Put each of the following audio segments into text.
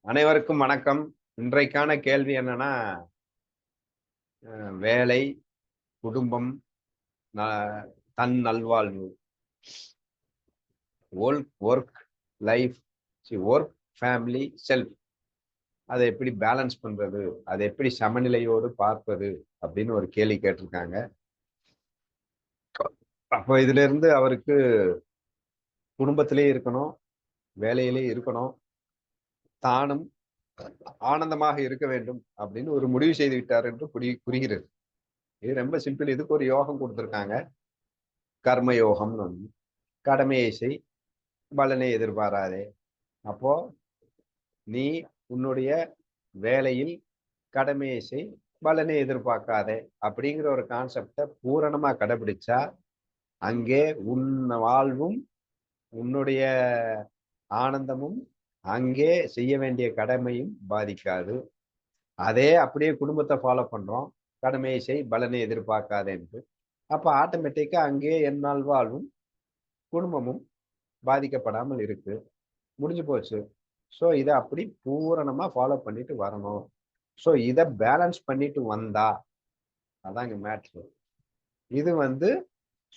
அனைவருக்கும் வணக்கம். இன்றைக்கான கேள்வி என்னன்னா வேலை குடும்பம் தன் நல்வாழ்வு. Work life work family self அதை எப்படி பேலன்ஸ் பண்றது அதை எப்படி சமநிலையோடு பார்ப்பது அப்படின்னு ஒரு கேள்வி கேட்டிருக்காங்க. அப்போ இதுல இருந்து அவருக்கு குடும்பத்திலே இருக்கணும் வேலையிலே இருக்கணும் தானும் ஆனந்தமாக இருக்க வேண்டும் அப்படின்னு ஒரு முடிவு செய்து விட்டார் என்று புரி புரிகிறது. இது ரொம்ப சிம்பிள். இதுக்கு ஒரு யோகம் கொடுத்துருக்காங்க. கர்ம யோகம்னு ஒன்று கடமையை செய் பலனை எதிர்பாராதே. அப்போ நீ உன்னுடைய வேலையில் கடமையை செய் பலனை எதிர்பார்க்காதே அப்படிங்கிற ஒரு கான்செப்டை பூரணமா கடைபிடிச்சா அங்கே உன் வாழ்வும் உன்னுடைய ஆனந்தமும் அங்கே செய்ய வேண்டிய கடமையும் பாதிக்காது. அதே அப்படியே குடும்பத்தை ஃபாலோ பண்ணுறோம் கடமையை செய் பலனை எதிர்பார்க்காதே என்று. ஆட்டோமேட்டிக்காக ஆட்டோமேட்டிக்கா அங்கே என்னால் வாழ்வும் குடும்பமும் பாதிக்கப்படாமல் இருக்கு. முடிஞ்சு போச்சு. ஸோ இதை அப்படி பூரணமாக ஃபாலோ பண்ணிட்டு வரணும். ஸோ இதை பேலன்ஸ் பண்ணிட்டு வந்தா அதான் மேட்ரு இது வந்து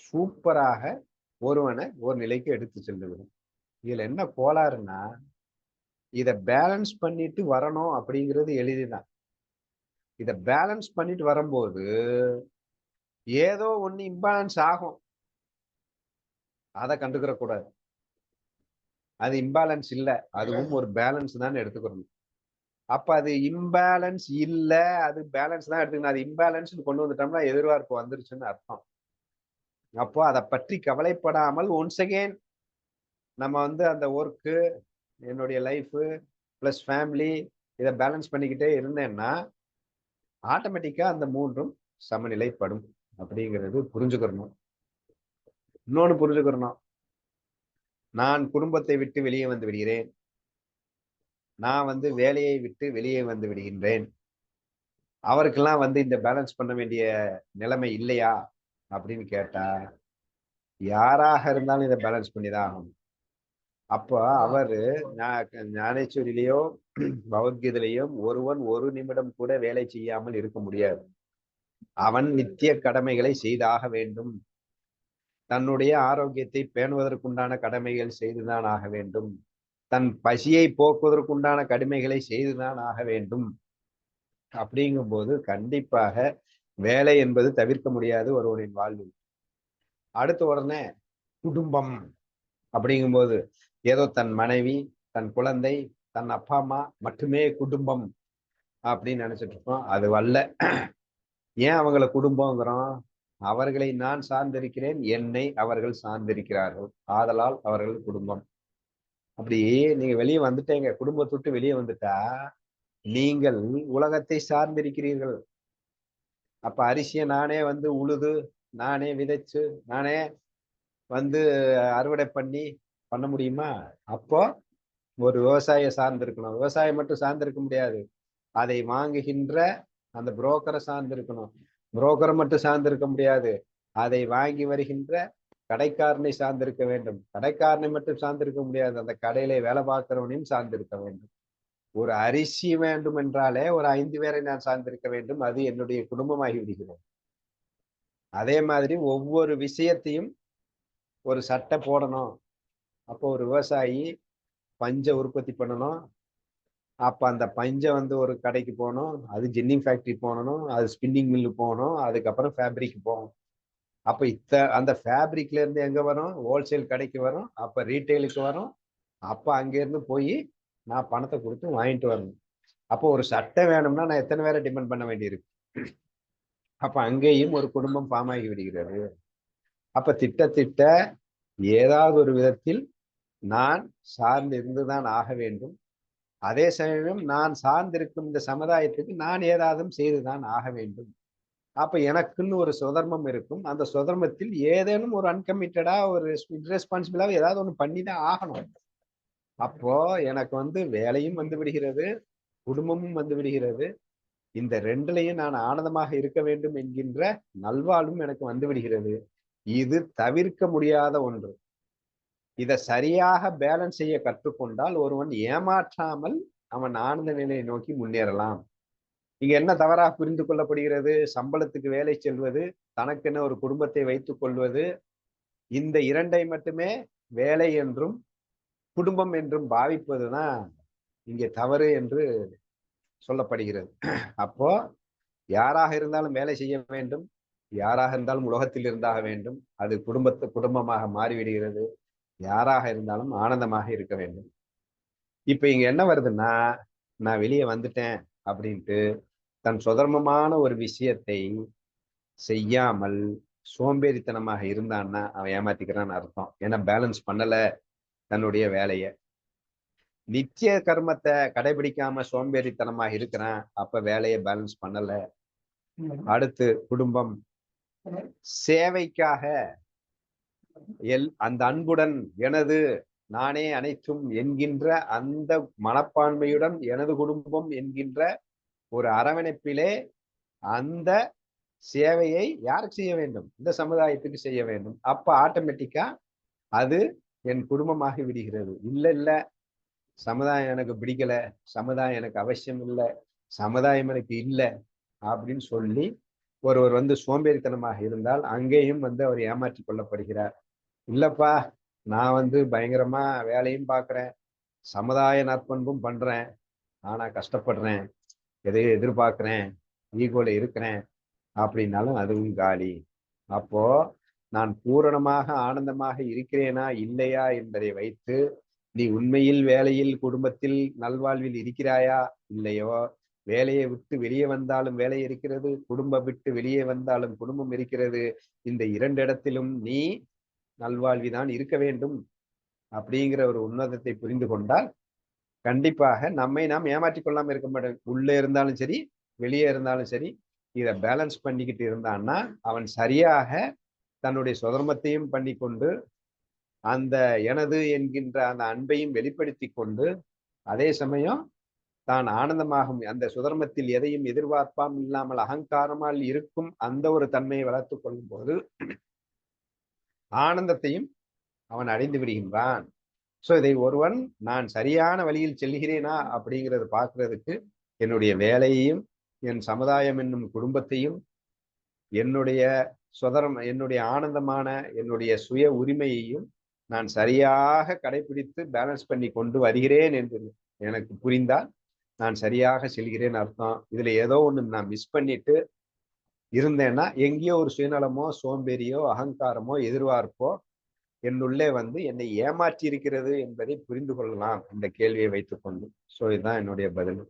சூப்பராக ஒருவனை ஒரு நிலைக்கு எடுத்து செல்லுவிடும் இதுல என்ன கோளாறுன்னா இதை பேலன்ஸ் பண்ணிட்டு வரணும் அப்படிங்கிறது எளிதுதான். இதை பேலன்ஸ் பண்ணிட்டு வரும்போது ஏதோ ஒண்ணு இம்பேலன்ஸ் ஆகும். அதை கண்டுக்கிற கூடாது. அது இம்பேலன்ஸ் இல்லை. அதுவும் ஒரு பேலன்ஸ் தான் எடுத்துக்கணும். அப்ப அது இம்பேலன்ஸ் இல்லை. அது பேலன்ஸ் தான் எடுத்துக்கணும். அது இம்பேலன்ஸ் கொண்டு வந்துட்டோம்னா எதிர்பார்ப்பு வந்துருச்சுன்னு அர்த்தம். அப்போ அதை பற்றி கவலைப்படாமல் ஒன்ஸ் அகெயின் நம்ம வந்து அந்த ஒர்க்கு என்னுடைய லைஃபு ப்ளஸ் ஃபேமிலி இதை பேலன்ஸ் பண்ணிக்கிட்டே இருந்தேன்னா ஆட்டோமேட்டிக்காக அந்த மூன்றும் சமநிலைப்படும் அப்படிங்கிறது புரிஞ்சுக்கிறணும். இன்னொன்று புரிஞ்சுக்கிறணும். நான் குடும்பத்தை விட்டு வெளியே வந்து விடுகிறேன். நான் வந்து வேலையை விட்டு வெளியே வந்து விடுகின்றேன். அவருக்கெல்லாம் வந்து இந்த பேலன்ஸ் பண்ண வேண்டிய நிலைமை இல்லையா? அப்படின்னு கேட்டா யாராக இருந்தாலும் இதை பேலன்ஸ் பண்ணி தான் ஆகணும். அப்போ அவரு ஞானேஸ்வரிலேயோ பகவத்கீதையிலையும் ஒருவன் ஒரு நிமிடம் கூட வேலை செய்யாமல் இருக்க முடியாது. அவன் நித்திய கடமைகளை செய்தாக வேண்டும். தன்னுடைய ஆரோக்கியத்தை பேணுவதற்குண்டான கடமைகள் செய்துதான் ஆக வேண்டும். தன் பசியை போக்குவதற்குண்டான கடமைகளை செய்துதான் ஆக வேண்டும். அப்படிங்கும்போது கண்டிப்பாக வேலை என்பது தவிர்க்க முடியாது ஒருவனின் வாழ்வில் அடுத்த உடனே குடும்பம் அப்படிங்கும்போது ஏதோ தன் மனைவி தன் குழந்தை தன் அப்பா அம்மா மட்டுமே குடும்பம் அப்படின்னு நினைச்சிட்டு இருக்கோம். அது வல்ல. ஏன் அவங்கள குடும்பங்கிறோம் அவர்களை நான் சார்ந்திருக்கிறேன் என்னை அவர்கள் சார்ந்திருக்கிறார்கள். ஆதலால் அவர்கள் குடும்பம். அப்படி நீங்க வெளியே வந்துட்டேங்க. குடும்பத்தை வெளியே வந்துட்டா நீங்கள் உலகத்தை சார்ந்திருக்கிறீர்கள். அப்ப அரிசியை நானே வந்து உழுது நானே விதைச்சு நானே வந்து அறுவடை பண்ணி பண்ண முடியுமா? அப்போ ஒரு விவசாய சார்ந்திருக்கணும். விவசாயம் மட்டும் சார்ந்திருக்க முடியாது. அதை வாங்குகின்ற அந்த புரோக்கரை சார்ந்திருக்கணும். புரோக்கரை மட்டும் சார்ந்திருக்க முடியாது. அதை வாங்கி வருகின்ற கடைக்காரனை சார்ந்திருக்க வேண்டும். கடைக்காரனை மட்டும் சார்ந்திருக்க முடியாது. அந்த கடையில வேலை பார்க்கிறவனையும் சார்ந்திருக்க வேண்டும். ஒரு அரிசி வேண்டும் என்றாலே ஒரு ஐந்து பேரை நான் சார்ந்திருக்க வேண்டும். அது என்னுடைய குடும்பமாகி விடுகிறது அதே மாதிரி ஒவ்வொரு விஷயத்தையும் ஒரு சட்டை போடணும். அப்போ ஒரு விவசாயி பஞ்சை உற்பத்தி பண்ணணும். அப்போ அந்த பஞ்சை வந்து ஒரு கடைக்கு போகணும். அது ஜென்னிங் ஃபேக்ட்ரி போகணும். அது ஸ்பின்னிங் மில்லு போகணும். அதுக்கப்புறம் ஃபேப்ரிக் போகணும். அப்போ இத்த அந்த ஃபேப்ரிக்லேருந்து எங்கே வரும்? ஹோல்சேல் கடைக்கு வரும். அப்போ ரீட்டைலுக்கு வரும். அப்போ அங்கேருந்து போய் நான் பணத்தை கொடுத்து வாங்கிட்டு வரணும். அப்போ ஒரு சட்டை வேணும்னா நான் எத்தனை பேரை டிபெண்ட் பண்ண வேண்டியிருக்கு? அப்ப அங்கேயும் ஒரு குடும்பம் பாமாகி ஆகி விடுகிறது. அப்ப திட்டத்திட்ட ஏதாவது ஒரு விதத்தில் நான் சார்ந்து இருந்துதான் ஆக வேண்டும். அதே சமயம் நான் சார்ந்திருக்கும் இந்த சமுதாயத்துக்கு நான் ஏதாவது செய்துதான் ஆக வேண்டும். அப்ப எனக்குன்னு ஒரு சுதர்மம் இருக்கும். அந்த சுதர்மத்தில் ஏதேனும் ஒரு அன்கமிட்டடா ஒரு ரெஸ்பான்சிபிளாக ஏதாவது ஒன்று பண்ணி தான் ஆகணும். அப்போ எனக்கு வந்து வேலையும் வந்து விடுகிறது குடும்பமும் வந்து விடுகிறது. இந்த ரெண்டுலையும் நான் ஆனந்தமாக இருக்க வேண்டும் என்கின்ற நல்வாழ்வும் எனக்கு வந்து விடுகிறது. இது தவிர்க்க முடியாத ஒன்று. இதை சரியாக பேலன்ஸ் செய்ய கற்றுக்கொண்டால் ஒருவன் ஏமாற்றாமல் அவன் ஆனந்த நிலையை நோக்கி முன்னேறலாம். இங்க என்ன தவறாக புரிந்து கொள்ளப்படுகிறது? சம்பளத்துக்கு வேலை செல்வது தனக்கென ஒரு குடும்பத்தை வைத்துக் கொள்வது இந்த இரண்டை மட்டுமே வேலை என்றும் குடும்பம் என்றும் பாவிப்பதுதான் இங்கே தவறு என்று சொல்லப்படுகிறது. அப்போ யாராக இருந்தாலும் வேலை செய்ய வேண்டும். யாராக இருந்தாலும் உலகத்தில் இருந்தாக வேண்டும். அது குடும்பத்து குடும்பமாக மாறிவிடுகிறது. யாராக இருந்தாலும் ஆனந்தமாக இருக்க வேண்டும். இப்ப இங்க என்ன வருதுன்னா நான் வெளியே வந்துட்டேன் அப்படின்ட்டு தன் சுதர்மமான ஒரு விஷயத்தை செய்யாமல் சோம்பேறித்தனமாக இருந்தான்னா அவன் ஏமாத்திக்கிறான்னு அர்த்தம். ஏன்னா பேலன்ஸ் பண்ணலை. தன்னுடைய வேலைய. நித்திய கர்மத்தை கடைபிடிக்காம சோம்பேறித்தனமாக இருக்கிறான். அப்ப வேலையை பேலன்ஸ் பண்ணல. அடுத்து குடும்பம். சேவைக்காக எல் அந்த அன்புடன் எனது நானே அனைத்தும் என்கின்ற அந்த மனப்பான்மையுடன் எனது குடும்பம் என்கின்ற ஒரு அரவணைப்பிலே அந்த சேவையை யாருக்கு செய்ய வேண்டும்? இந்த சமுதாயத்துக்கு செய்ய வேண்டும். அப்ப ஆட்டோமேட்டிக்கா அது என் குடும்பமாகி விடுகிறது. இல்லை இல்லை. சமுதாயம் எனக்கு பிடிக்கல. சமுதாயம் எனக்கு அவசியம் இல்லை. சமுதாயம் எனக்கு இல்லை அப்படின்னு சொல்லி ஒருவர் வந்து சோம்பேறித்தனமாக இருந்தால் அங்கேயும் வந்து அவர் ஏமாற்றி கொள்ளப்படுகிறார். இல்லப்பா நான் வந்து பயங்கரமா வேலையும் பார்க்குறேன். சமுதாய நற்பண்பும் பண்றேன். ஆனா கஷ்டப்படுறேன். எதையோ எதிர்பார்க்கிறேன். ஈகோல இருக்கிறேன். அப்படின்னாலும் அதுவும் காலி. அப்போ நான் பூரணமாக ஆனந்தமாக இருக்கிறேனா இல்லையா என்பதை வைத்து நீ உண்மையில் வேலையில் குடும்பத்தில் நல்வாழ்வில் இருக்கிறாயா இல்லையோ? வேலையை விட்டு வெளியே வந்தாலும் வேலை இருக்கிறது குடும்பம் விட்டு வெளியே வந்தாலும் குடும்பம் இருக்கிறது. இந்த இரண்டு இடத்திலும் நீ நல்வாழ்விதான் இருக்க வேண்டும் அப்படிங்கிற ஒரு உன்னதத்தை புரிந்து கொண்டால் கண்டிப்பாக நம்மை நாம் ஏமாற்றி கொள்ளாம இருக்க மாட்டோம். உள்ளே இருந்தாலும் சரி வெளியே இருந்தாலும் சரி இதை பேலன்ஸ் பண்ணிக்கிட்டு இருந்தான்னா அவன் சரியாக தன்னுடைய சுதர்மத்தையும் பண்ணி கொண்டு அந்த எனது என்கின்ற அந்த அன்பையும் வெளிப்படுத்தி கொண்டு அதே சமயம் தான் ஆனந்தமாகும். அந்த சுதர்மத்தில் எதையும் எதிர்பார்ப்பாம் இல்லாமல் அகங்காரமால் இருக்கும் அந்த ஒரு தன்மையை வளர்த்து கொள்ளும் போது ஆனந்தத்தையும் அவன் அடைந்து விடுகின்றான். சோ இதை ஒருவன் நான் சரியான வழியில் செல்கிறேனா? அப்படிங்கிறது பார்க்கறதுக்கு என்னுடைய வேலையையும் என் சமுதாயம் என்னும் குடும்பத்தையும் என்னுடைய சுதரம் என்னுடைய ஆனந்தமான என்னுடைய சுய உரிமையையும் நான் சரியாக கடைபிடித்து பேலன்ஸ் பண்ணி கொண்டு வருகிறேன் என்று எனக்கு புரிந்தால் நான் சரியாக செல்கிறேன் அர்த்தம். இதுல ஏதோ ஒன்று நான் மிஸ் பண்ணிட்டு இருந்தேன்னா எங்கேயோ ஒரு சுயநலமோ சோம்பேறியோ அகங்காரமோ எதிர்பார்ப்போ என்னுள்ளே வந்து என்னை ஏமாற்றி இருக்கிறது என்பதை புரிந்து கொள்ளலாம் இந்த கேள்வியை வைத்துக்கொண்டு. ஸோ இதுதான் என்னுடைய பதில்.